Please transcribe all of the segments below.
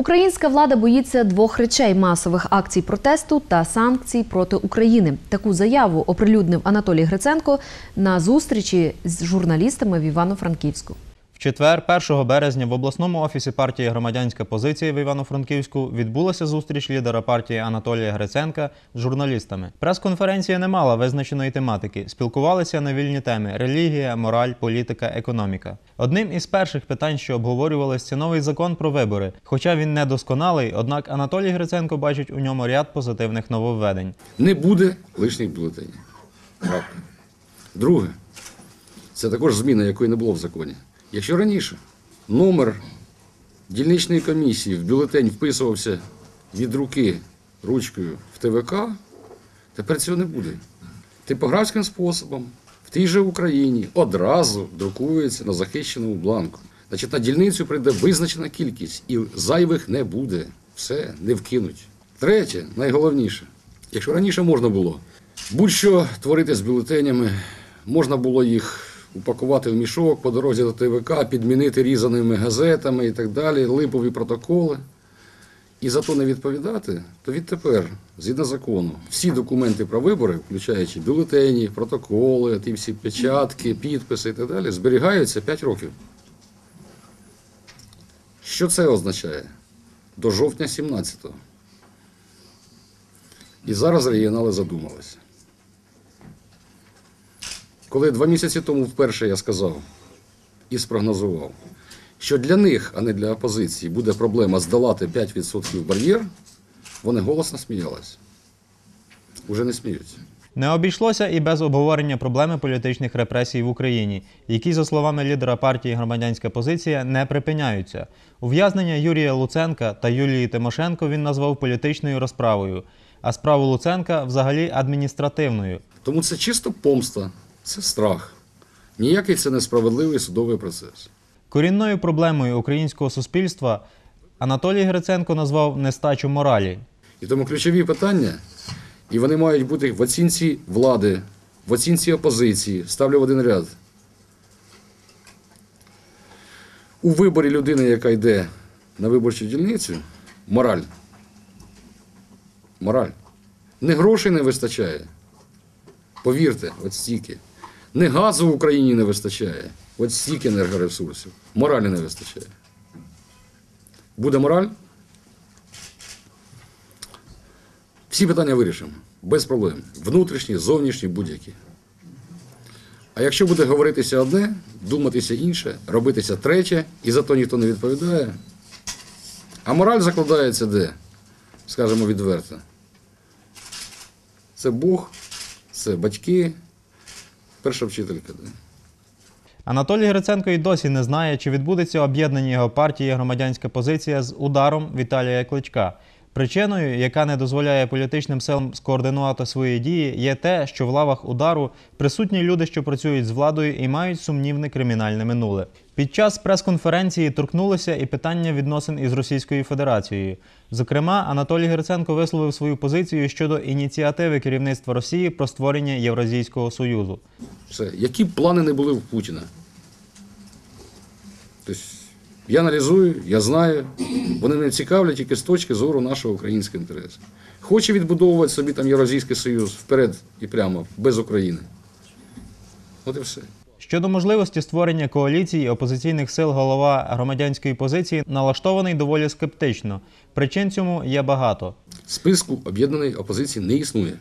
Українська влада боїться двох речей масових акцій протесту та санкцій проти України. Таку заяву оприлюднив Анатолій Гриценко на зустрічі з журналістами в Івано-Франківську. Четвер, 1 березня, в обласному офісі партії Громадянська позиція в Івано-Франківську відбулася зустріч лідера партії Анатолія Гриценка з журналістами. Прес-конференція не мала визначеної тематики. Спілкувалися на вільні теми: релігія, мораль, політика, економіка. Одним із перших питань, що обговорювалися, це новий закон про вибори. Хоча він не досконалий, однак Анатолій Гриценко бачить у ньому ряд позитивних нововведень. Не буде лишніх бюлетенів. Друге, це також зміна, якої не було в законі. Якщо раніше номер дільничної комісії в бюлетень вписувався від руки ручкою в ТВК, тепер цього не буде. Типографським способом в тій же Україні одразу друкується на захищеному бланку. Значить, на дільницю прийде визначена кількість і зайвих не буде. Все, не вкинуть. Третє, найголовніше, якщо раніше можна було будь-що творити з бюлетенями, можна було їх упакувати в мішок по дорозі до ТВК, підмінити різаними газетами і так далі, липові протоколи. І за то не відповідати, то відтепер, згідно закону, всі документи про вибори, включаючи бюлетені, протоколи, ті всі печатки, підписи і так далі, зберігаються 5 років. Що це означає? До жовтня 17-го. І зараз регіонали задумалися. Коли два місяці тому вперше я сказав і спрогнозував, що для них, а не для опозиції, буде проблема здолати 5% бар'єр, вони голосно сміялися. Уже не сміються. Не обійшлося і без обговорення проблеми політичних репресій в Україні, які, за словами лідера партії Громадянська позиція, не припиняються. Ув'язнення Юрія Луценка та Юлії Тимошенко він назвав політичною розправою, а справу Луценка взагалі адміністративною. Тому це чисто помста, це страх. Ніякий це несправедливий судовий процес. Корінною проблемою українського суспільства Анатолій Гриценко назвав нестачу моралі. І тому ключові питання, і вони мають бути в оцінці влади, в оцінці опозиції, ставлю в один ряд. У виборі людини, яка йде на виборчу дільницю, мораль. Мораль. Не грошей не вистачає. Повірте, от стільки. Не газу в Україні не вистачає. От стільки енергоресурсів. Моралі не вистачає. Буде мораль? Всі питання вирішимо. Без проблем. Внутрішні, зовнішні, будь-які. А якщо буде говоритися одне, думатися інше, робитися третє, і за то ніхто не відповідає. А мораль закладається де? Скажемо відверто. Це Бог, це батьки, перша вчителька. Анатолій Гриценко й досі не знає, чи відбудеться об'єднання його партії громадянська позиція з ударом Віталія Кличка. Причиною, яка не дозволяє політичним силам скоординувати свої дії, є те, що в лавах удару присутні люди, що працюють з владою і мають сумнівне кримінальне минуле. Під час прес-конференції торкнулося і питання відносин із Російською Федерацією. Зокрема, Анатолій Гриценко висловив свою позицію щодо ініціативи керівництва Росії про створення Євразійського союзу. Все. Які б плани не були в Путіна? Тобто, я аналізую, я знаю, вони не цікавлять тільки з точки зору нашого українського інтересу. Хоче відбудовувати собі там Євразійський Союз вперед і прямо, без України. От і все. Щодо можливості створення коаліції опозиційних сил голова громадянської позиції налаштований доволі скептично. Причин цьому є багато. Списку об'єднаної опозиції не існує.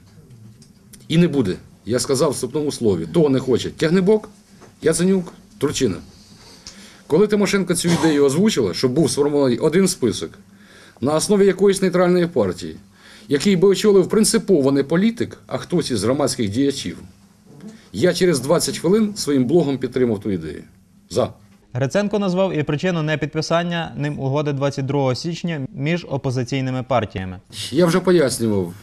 І не буде. Я сказав в вступному слові: того не хоче Тягнебок, Яценюк, Турчина. Коли Тимошенко цю ідею озвучила, щоб був сформований один список на основі якоїсь нейтральної партії, який би очолив принципово не політик, а хтось із громадських діячів, я через 20 хвилин своїм блогом підтримав ту ідею. За. Гриценко назвав і причину непідписання ним угоди 22 січня між опозиційними партіями. Я вже пояснював,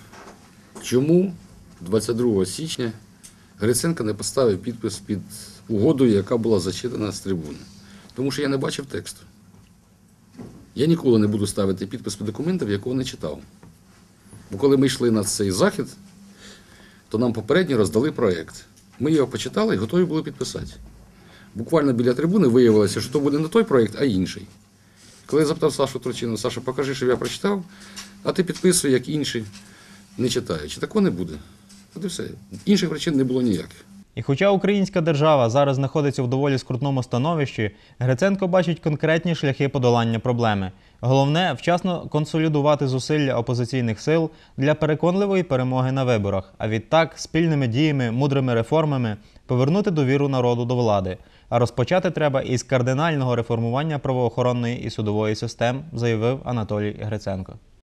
чому 22 січня Гриценко не поставив підпис під угодою, яка була зачитана з трибуни. Тому що я не бачив тексту. Я ніколи не буду ставити підпис під документом, якого не читав. Бо коли ми йшли на цей захід, то нам попередньо роздали проєкт. Ми його почитали і готові були підписати. Буквально біля трибуни виявилося, що то буде не той проєкт, а інший. Коли я запитав Сашу Турчину, Саша, покажи, щоб я прочитав, а ти підписуй, як інші, не читаючи. Такого не буде. От і все. Інших причин не було ніяких. І хоча українська держава зараз знаходиться в доволі скрутному становищі, Гриценко бачить конкретні шляхи подолання проблеми. Головне вчасно консолідувати зусилля опозиційних сил для переконливої перемоги на виборах, а відтак спільними діями, мудрими реформами повернути довіру народу до влади. А розпочати треба із кардинального реформування правоохоронної і судової систем, заявив Анатолій Гриценко.